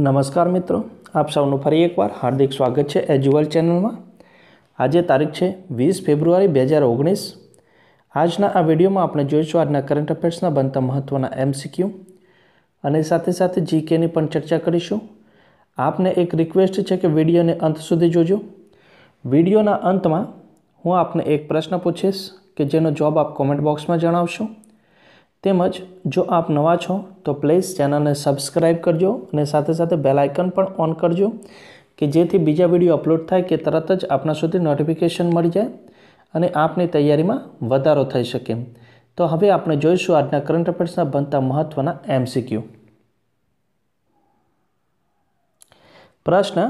નમસ્કાર મિત્રો, આપ સૌનું ફરી એકવાર હાર્દિક સ્વાગત છે એજ્યુઅલ ચેનલમાં આજે તારીખ છે વીસ ફેબ્રુઆરી બે હજાર ઓગણીસ. આજના આ વિડીયોમાં આપણે જોઈશું આજના કરંટ અફેર્સના બનતા મહત્ત્વના એમસીક્યુ અને સાથે સાથે જીકેની પણ ચર્ચા કરીશું. આપને એક રિક્વેસ્ટ છે કે વિડીયોને અંત સુધી જોજો. વિડીયોના અંતમાં હું આપને એક પ્રશ્ન પૂછીશ કે જેનો જવાબ આપ કોમેન્ટ બોક્સમાં જણાવશો. તેમજ જો આપ નવા છો, તો પ્લીઝ ચેનલને સબસ્ક્રાઈબ કરજો અને સાથે સાથે બેલ આઇકન પણ ઓન કરજો, કે જેથી બીજા વીડિયો અપલોડ થાય કે તરત જ આપના સુધી નોટિફિકેશન મળી જાય અને આપની તૈયારીમાં વધારો થઈ શકે. તો હવે આપણે જોઈશું આજના કરંટ અફેર્સના બનતા મહત્ત્વના એમસીક્યુ પ્રશ્ન,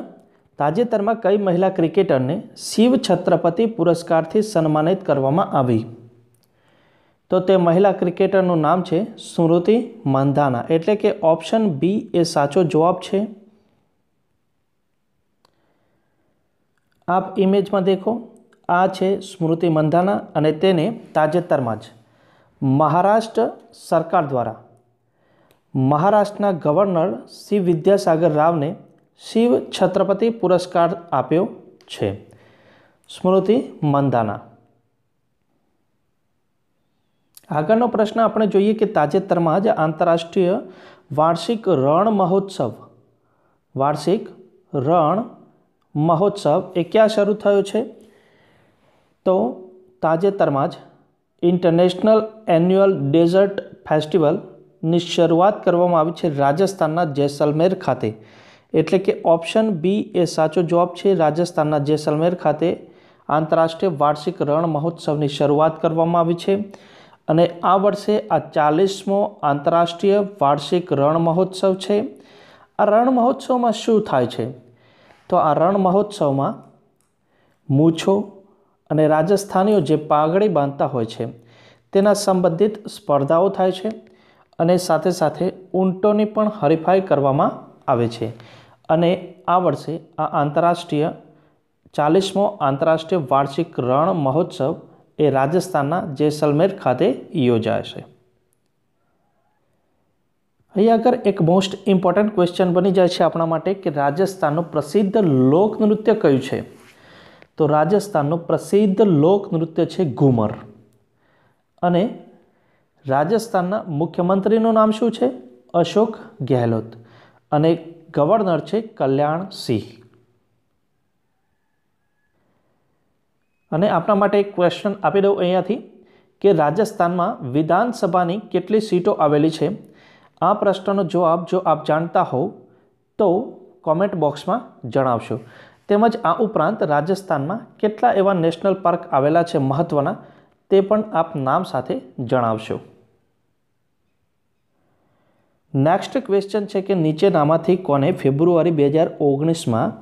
તાજેતરમાં કઈ મહિલા ક્રિકેટરને શિવ છત્રપતિ પુરસ્કારથી સન્માનિત કરવામાં આવી? તો તે મહિલા ક્રિકેટરનું નામ છે સ્મૃતિ મંધાના. એટલે કે ઓપ્શન બી એ સાચો જવાબ છે. આપ ઇમેજમાં દેખો. આ છે સ્મૃતિ મંધાના અને તેને તાજેતરમાં જ મહારાષ્ટ્ર સરકાર દ્વારા મહારાષ્ટ્રના ગવર્નર શિવ વિદ્યાસાગર રાવને શિવ છત્રપતિ પુરસ્કાર આપ્યો છે. સ્મૃતિ મંધાના. આગળનો પ્રશ્ન આપણે જોઈએ કે તાજેતરમાં જ આંતરરાષ્ટ્રીય વાર્ષિક રણ મહોત્સવ, વાર્ષિક રણ મહોત્સવ એ ક્યાં શરૂ થયો છે? તો તાજેતરમાં જ ઇન્ટરનેશનલ એન્યુઅલ ડેઝર્ટ ફેસ્ટિવલની શરૂઆત કરવામાં આવી છે રાજસ્થાનના જેસલમેર ખાતે. એટલે કે ઓપ્શન બી એ સાચો જવાબ છે રાજસ્થાનના જેસલમેર ખાતે આંતરરાષ્ટ્રીય વાર્ષિક રણ મહોત્સવની શરૂઆત કરવામાં આવી છે. અને આ વર્ષે આ ચાલીસમો આંતરરાષ્ટ્રીય વાર્ષિક રણ મહોત્સવ છે. આ રણ મહોત્સવમાં શું થાય છે? તો આ રણ મહોત્સવમાં મૂછો અને રાજસ્થાનીઓ જે પાઘડી બાંધતા હોય છે, તેના સંબંધિત સ્પર્ધાઓ થાય છે અને સાથે સાથે ઊંટોની પણ હરીફાઈ કરવામાં આવે છે. અને આ વર્ષે આ આંતરરાષ્ટ્રીય ચાલીસમો આંતરરાષ્ટ્રીય વાર્ષિક રણ મહોત્સવ એ રાજસ્થાનના જેસલમેર ખાતે યોજાશે અહીં આગળ એક મોસ્ટ ઇમ્પોર્ટન્ટ ક્વેશ્ચન બની જાય છે આપણા માટે કે રાજસ્થાનનું પ્રસિદ્ધ લોકનૃત્ય કયું છે? તો રાજસ્થાનનું પ્રસિદ્ધ લોકનૃત્ય છે ઘૂમર. અને રાજસ્થાનના મુખ્યમંત્રીનું નામ શું છે? અશોક ગેહલોત. અને ગવર્નર છે કલ્યાણ સિંહ. અને આપણા માટે એક ક્વેશ્ચન આપી દઉં અહીંયાથી કે રાજસ્થાનમાં વિધાનસભાની કેટલી સીટો આવેલી છે? આ પ્રશ્નનો જવાબ જો આપ જાણતા હોવ, તો કોમેન્ટ બોક્સમાં જણાવશો. તેમજ આ ઉપરાંત રાજસ્થાનમાં કેટલા એવા નેશનલ પાર્ક આવેલા છે મહત્ત્વના તે પણ આપ નામ સાથે જણાવશો. નેક્સ્ટ ક્વેશ્ચન છે કે નીચેનામાંથી કોને ફેબ્રુઆરી બે હજાર ઓગણીસમાં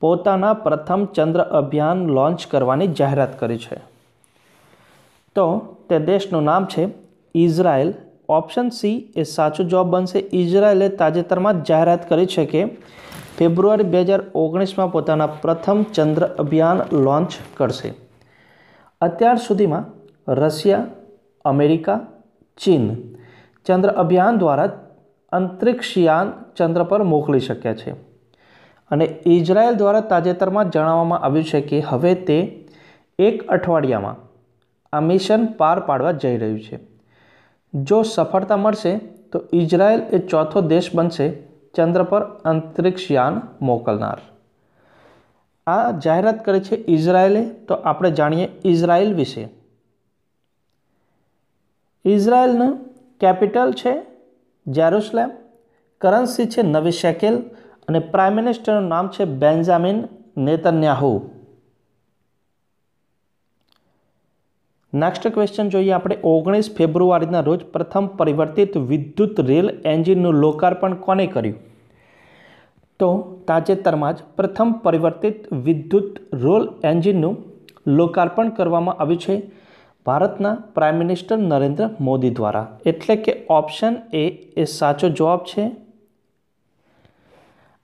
પોતાના પ્રથમ ચંદ્ર અભિયાન લોન્ચ કરવાની જાહેરાત કરી છે. તો તે દેશનું નામ છે ઇઝરાયલ. ઓપ્શન સી એ સાચો જવાબ બનશે. ઇઝરાયલે તાજેતરમાં જાહેરાત કરી છે કે ફેબ્રુઆરી બે હજાર ઓગણીસમાં પોતાના પ્રથમ ચંદ્ર અભિયાન લોન્ચ કરશે. અત્યાર સુધીમાં રશિયા, અમેરિકા, ચીન ચંદ્ર અભિયાન દ્વારા અંતરિક્ષયાન ચંદ્ર પર મોકલી શક્યા છે. અને ઇઝરાયલ દ્વારા તાજેતરમાં જણાવવામાં આવ્યું છે કે હવે તે એક અઠવાડિયામાં આ મિશન પાર પાડવા જઈ રહ્યું છે. જો સફળતા મળશે, તો ઇઝરાયલ એ ચોથો દેશ બનશે ચંદ્ર પર અંતરિક્ષયાન મોકલનાર. આ જાહેરાત કરી છે ઇઝરાયલે તો આપણે જાણીએ ઇઝરાયલ વિશે. ઇઝરાયલનું કેપિટલ છે જેરુસલેમ, કરન્સી છે નવી શેકેલ અને પ્રાઇમ મિનિસ્ટરનું નામ છે બેન્જામિન નેતન્યાહુ નેક્સ્ટ ક્વેશ્ચન જોઈએ આપણે. ઓગણીસ ફેબ્રુઆરીના રોજ પ્રથમ પરિવર્તિત વિદ્યુત રેલ એન્જિનનું લોકાર્પણ કોને કર્યું? તો તાજેતરમાં જ પ્રથમ પરિવર્તિત વિદ્યુત રોલ એન્જિનનું લોકાર્પણ કરવામાં આવ્યું છે ભારતના પ્રાઇમ મિનિસ્ટર નરેન્દ્ર મોદી દ્વારા. એટલે કે ઓપ્શન એ એ સાચો જવાબ છે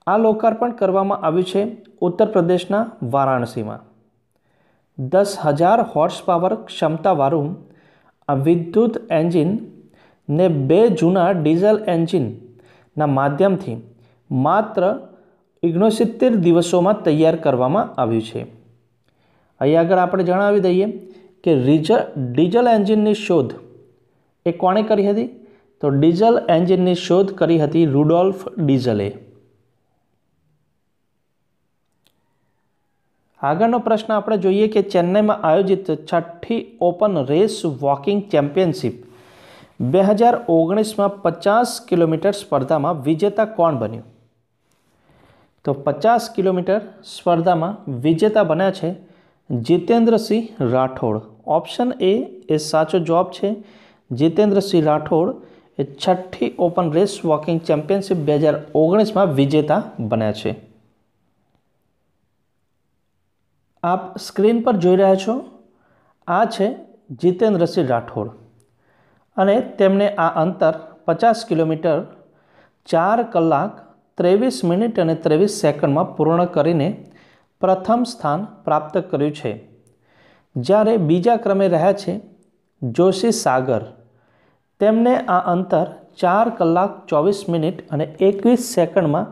આ લોકાર્પણ કરવામાં આવ્યું છે ઉત્તર પ્રદેશના વારાણસીમાં. દસ હજાર હોર્સ પાવર ક્ષમતાવાળું આ વિદ્યુત એન્જિન ને બે જૂના ડીઝલ એન્જિનના માધ્યમથી માત્ર ઓગણસિત્તેર દિવસોમાં તૈયાર કરવામાં આવ્યું છે. અહીં આગળ આપણે જણાવી દઈએ કે રીજ, ડીઝલ એન્જિનની શોધ એ કોણે કરી હતી? તો ડીઝલ એન્જિનની શોધ કરી હતી રૂડોલ્ફ ડીઝલે. આગળનો પ્રશ્ન આપણે જોઈએ કે ચેન્નઈમાં આયોજિત છઠ્ઠી ઓપન રેસ વોકિંગ ચેમ્પિયનશિપ બે હજાર ઓગણીસમાં પચાસ કિલોમીટર સ્પર્ધામાં વિજેતા કોણ બન્યું? તો પચાસ કિલોમીટર સ્પર્ધામાં વિજેતા બન્યા છે જીતેન્દ્રસિંહ રાઠોડ. ઓપ્શન એ એ સાચો જવાબ છે જીતેન્દ્રસિંહ રાઠોડ. એ છઠ્ઠી ઓપન રેસ વોકિંગ ચેમ્પિયનશિપ બે હજાર ઓગણીસમાં વિજેતા બન્યા છે. આપ સ્ક્રીન પર જોઈ રહ્યા છો, આ છે જીતેન્દ્રસિંહ રાઠોડ. અને તેમણે આ અંતર પચાસ કિલોમીટર, ચાર કલાક, ત્રેવીસ મિનિટ અને ત્રેવીસ સેકન્ડમાં પૂર્ણ કરીને પ્રથમ સ્થાન પ્રાપ્ત કર્યું છે. જ્યારે બીજા ક્રમે રહ્યા છે જોશી સાગર. તેમને આ અંતર ચાર કલાક ચોવીસ મિનિટ અને એકવીસ સેકન્ડમાં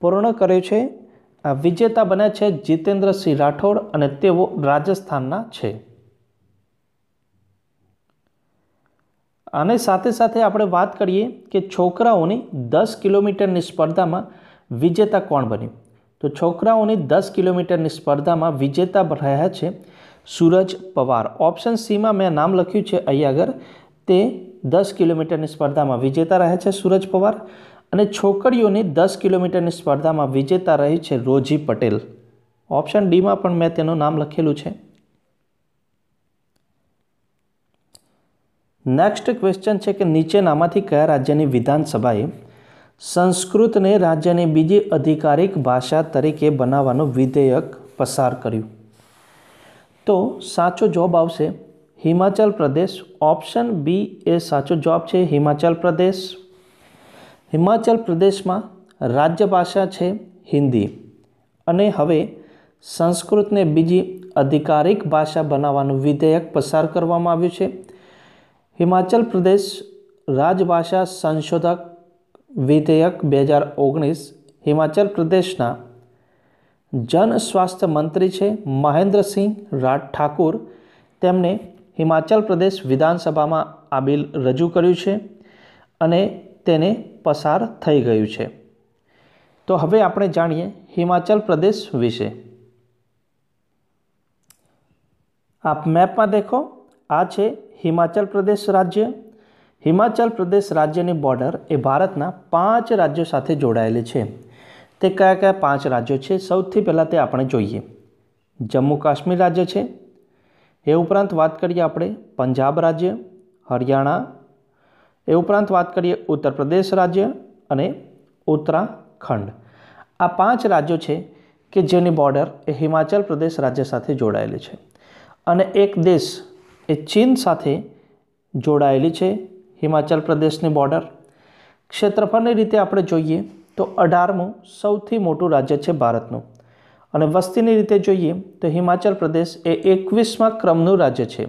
પૂર્ણ કર્યું છે. વિજેતા બન્યા છે જીતેન્દ્રસિંહ રાઠોડ અને તેઓ રાજસ્થાનના છે. અને સાથે સાથે આપણે વાત કરીએ કે છોકરાઓની દસ કિલોમીટરની સ્પર્ધામાં વિજેતા કોણ બન્યું? તો છોકરાઓની દસ કિલોમીટરની સ્પર્ધામાં વિજેતા રહ્યા છે સૂરજ પવાર. ઓપ્શન સીમાં મેં નામ લખ્યું છે અહીં આગળ. તે દસ કિલોમીટરની સ્પર્ધામાં વિજેતા રહ્યા છે સૂરજ પવાર. અને છોકરીઓની દસ કિલોમીટરની સ્પર્ધામાં વિજેતા રહી છે રોજી પટેલ. ઓપ્શન ડીમાં પણ મેં તેનું નામ લખેલું છે. નેક્સ્ટ ક્વેશ્ચન છે કે નીચેનામાંથી કયા રાજ્યની વિધાનસભાએ સંસ્કૃતને રાજ્યની બીજી અધિકારિક ભાષા તરીકે બનાવવાનું વિધેયક પસાર કર્યું? તો સાચો જવાબ આવશે હિમાચલ પ્રદેશ. ઓપ્શન બી એ સાચો જવાબ છે હિમાચલ પ્રદેશ. હિમાચલ પ્રદેશમાં રાજ્ય ભાષા છે હિન્દી. અને હવે સંસ્કૃતને બીજી અધિકારિક ભાષા બનાવવાનું વિધેયક પસાર કરવામાં આવ્યું છે. હિમાચલ પ્રદેશ રાજભાષા સંશોધક વિધેયક બે હજાર ઓગણીસ હિમાચલ પ્રદેશના જન સ્વાસ્થ્ય મંત્રી છે મહેન્દ્રસિંહ રાજ ઠાકુર. તેમણે હિમાચલ પ્રદેશ વિધાનસભામાં આ બિલ રજૂ કર્યું છે અને તેને પસાર થઈ ગયું છે. તો હવે આપણે જાણીએ હિમાચલ પ્રદેશ વિશે. આપ મેપમાં દેખો, આ છે હિમાચલ પ્રદેશ રાજ્ય. હિમાચલ પ્રદેશ રાજ્યની બોર્ડર એ ભારતના પાંચ રાજ્યો સાથે જોડાયેલી છે. તે કયા કયા પાંચ રાજ્યો છે સૌથી પહેલાં તે આપણે જોઈએ. જમ્મુ કાશ્મીર રાજ્ય છે. એ ઉપરાંત વાત કરીએ આપણે પંજાબ રાજ્ય, હરિયાણા એ ઉપરાંત વાત કરીએ ઉત્તર પ્રદેશ રાજ્ય અને ઉત્તરાખંડ. આ પાંચ રાજ્યો છે કે જેની બોર્ડર એ હિમાચલ પ્રદેશ રાજ્ય સાથે જોડાયેલી છે અને એક દેશ એ ચીન સાથે જોડાયેલી છે હિમાચલ પ્રદેશની બોર્ડર ક્ષેત્રફળની રીતે આપણે જોઈએ તો અઢારમું સૌથી મોટું રાજ્ય છે ભારતનું. અને વસ્તીની રીતે જોઈએ તો હિમાચલ પ્રદેશ એ એકવીસમાં ક્રમનું રાજ્ય છે.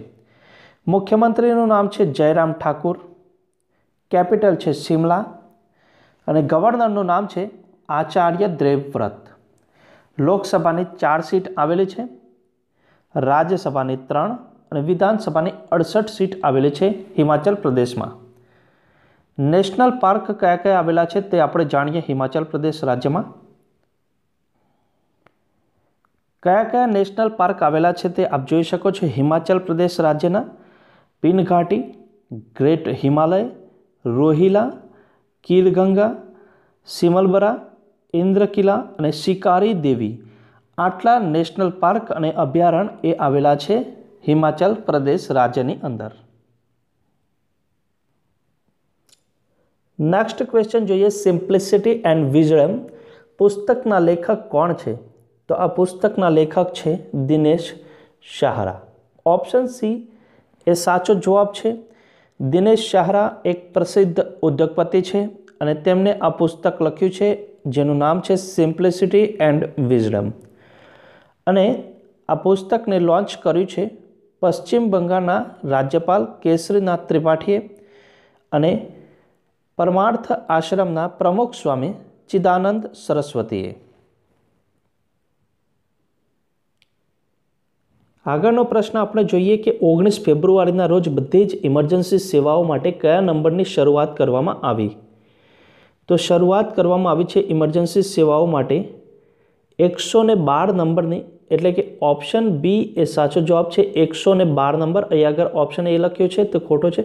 મુખ્યમંત્રીનું નામ છે જયરામ ઠાકુર. કેપિટલ છે શિમલા અને ગવર્નરનું નામ છે આચાર્ય દેવવ્રત. લોકસભાની ચાર સીટ આવેલી છે, રાજ્યસભાની ત્રણ અને વિધાનસભાની અડસઠ સીટ આવેલી છે હિમાચલ પ્રદેશમાં. નેશનલ પાર્ક કયા કયા આવેલા છે તે આપણે જાણીએ હિમાચલ પ્રદેશ રાજ્યમાં. કયા કયા નેશનલ પાર્ક આવેલા છે તે આપ જોઈ શકો છો હિમાચલ પ્રદેશ રાજ્યના પિન ઘાટી ગ્રેટ હિમાલય રોહિલા, કીરગંગા, સિમલબરા, ઇન્દ્રકિલા અને શિકારી દેવી આટલા નેશનલ પાર્ક અને અભયારણ્ય એ આવેલા છે હિમાચલ પ્રદેશ રાજ્યની અંદર. નેક્સ્ટ ક્વેશ્ચન જોઈએ સિમ્પ્લિસિટી એન્ડ વિઝડમ પુસ્તકના લેખક કોણ છે? તો આ પુસ્તકના લેખક છે દિનેશ શાહરા. ઓપ્શન સી એ સાચો જવાબ છે. દિનેશ શાહરા એક પ્રસિદ્ધ ઉદ્યોગપતિ છે અને તેમણે આ પુસ્તક લખ્યું છે, જેનું નામ છે સિમ્પ્લિસિટી એન્ડ વિઝડમ અને આ પુસ્તકને લોન્ચ કર્યું છે પશ્ચિમ બંગાળના રાજ્યપાલ કેસરીનાથ ત્રિપાઠીએ અને પરમાર્થ આશ્રમના પ્રમુખ સ્વામી ચિદાનંદ સરસ્વતીએ. આગળનો પ્રશ્ન આપણે જોઈએ કે ઓગણીસ ફેબ્રુઆરીના રોજ બધી જ ઇમરજન્સી સેવાઓ માટે કયા નંબરની શરૂઆત કરવામાં આવી? તો શરૂઆત કરવામાં આવી છે ઇમરજન્સી સેવાઓ માટે એકસો બાર નંબરની, એટલે કે ઓપ્શન બી એ સાચો જવાબ છે એકસો બાર નંબર. અહીં આગળ ઓપ્શન એ લખ્યો છે તો ખોટો છે.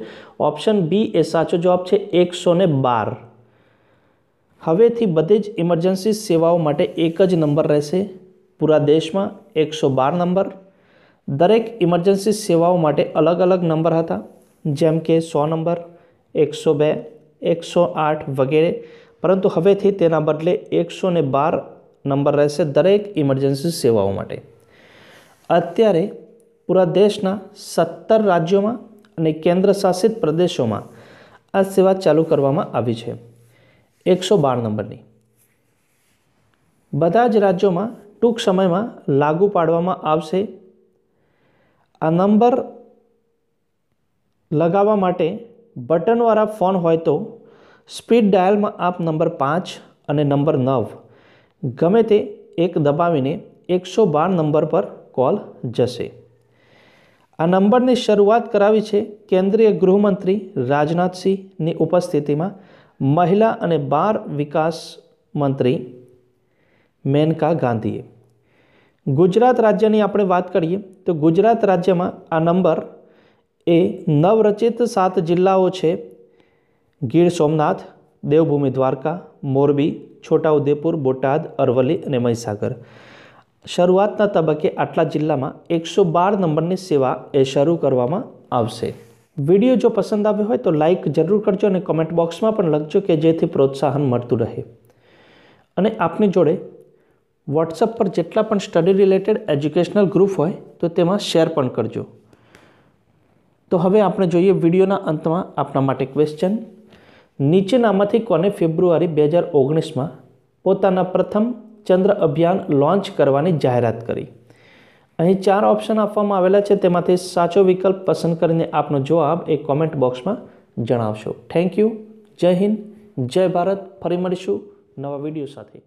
ઓપ્શન બી એ સાચો જવાબ છે એકસો બાર. હવેથી બધી જ ઇમરજન્સી સેવાઓ માટે એક જ નંબર રહેશે પૂરા દેશમાં એકસો બાર નંબર. દરેક ઇમરજન્સી સેવાઓ માટે અલગ અલગ નંબર હતા, જેમ કે સો નંબર, એકસો બે, એકસો આઠ વગેરે. પરંતુ હવેથી તેના બદલે એકસો ને બાર નંબર રહેશે દરેક ઇમરજન્સી સેવાઓ માટે. અત્યારે પૂરા દેશના સત્તર રાજ્યોમાં અને કેન્દ્ર શાસિત પ્રદેશોમાં આ સેવા ચાલુ કરવામાં આવી છે. એકસો બાર નંબરની. બધા જ રાજ્યોમાં ટૂંક સમયમાં લાગુ પાડવામાં આવશે આ નંબર લગાવવા માટે બટનવાળા ફોન હોય તો સ્પીડ ડાયલમાં આપ નંબર પાંચ અને નંબર નવ ગમે તે એક દબાવીને એકસો બાર નંબર પર કોલ જશે. આ નંબરની શરૂઆત કરાવી છે કેન્દ્રીય ગૃહમંત્રી રાજનાથસિંહની ઉપસ્થિતિમાં મહિલા અને બાળ વિકાસ મંત્રી મેનકા ગાંધીએ. ગુજરાત રાજ્યની આપણે વાત કરીએ, તો ગુજરાત રાજ્યમાં આ નંબર એ નવરચિત સાત જિલ્લાઓ છે. ગીર સોમનાથ, દેવભૂમિ દ્વારકા, મોરબી, છોટાઉદેપુર, બોટાદ, અરવલ્લી અને મહીસાગર. શરૂઆતના તબક્કે આટલા જિલ્લામાં એકસો બાર નંબરની સેવા એ શરૂ કરવામાં આવશે. વીડિયો જો પસંદ આવ્યો હોય તો લાઇક જરૂર કરજો અને કોમેન્ટ બોક્સમાં પણ લખજો કે જેથી પ્રોત્સાહન મળતું રહે. અને આપની જોડે વોટ્સઅપ પર જેટલા પણ સ્ટડી રિલેટેડ એજ્યુકેશનલ ગ્રુપ હોય, તો તેમાં શેર પણ કરજો. તો હવે આપણે જોઈએ વિડીયોના અંતમાં આપણા માટે ક્વેશ્ચન નીચેનામાંથી કોને ફેબ્રુઆરી બે હજાર ઓગણીસમાં પોતાના પ્રથમ ચંદ્ર અભિયાન લોન્ચ કરવાની જાહેરાત કરી? અહીં ચાર ઓપ્શન આપવામાં આવેલા છે, તેમાંથી સાચો વિકલ્પ પસંદ કરીને આપનો જવાબ એ કોમેન્ટ બોક્સમાં જણાવશો. થેન્ક યુ જય હિન્દ. જય ભારત. ફરી મળીશું નવા વીડિયો સાથે.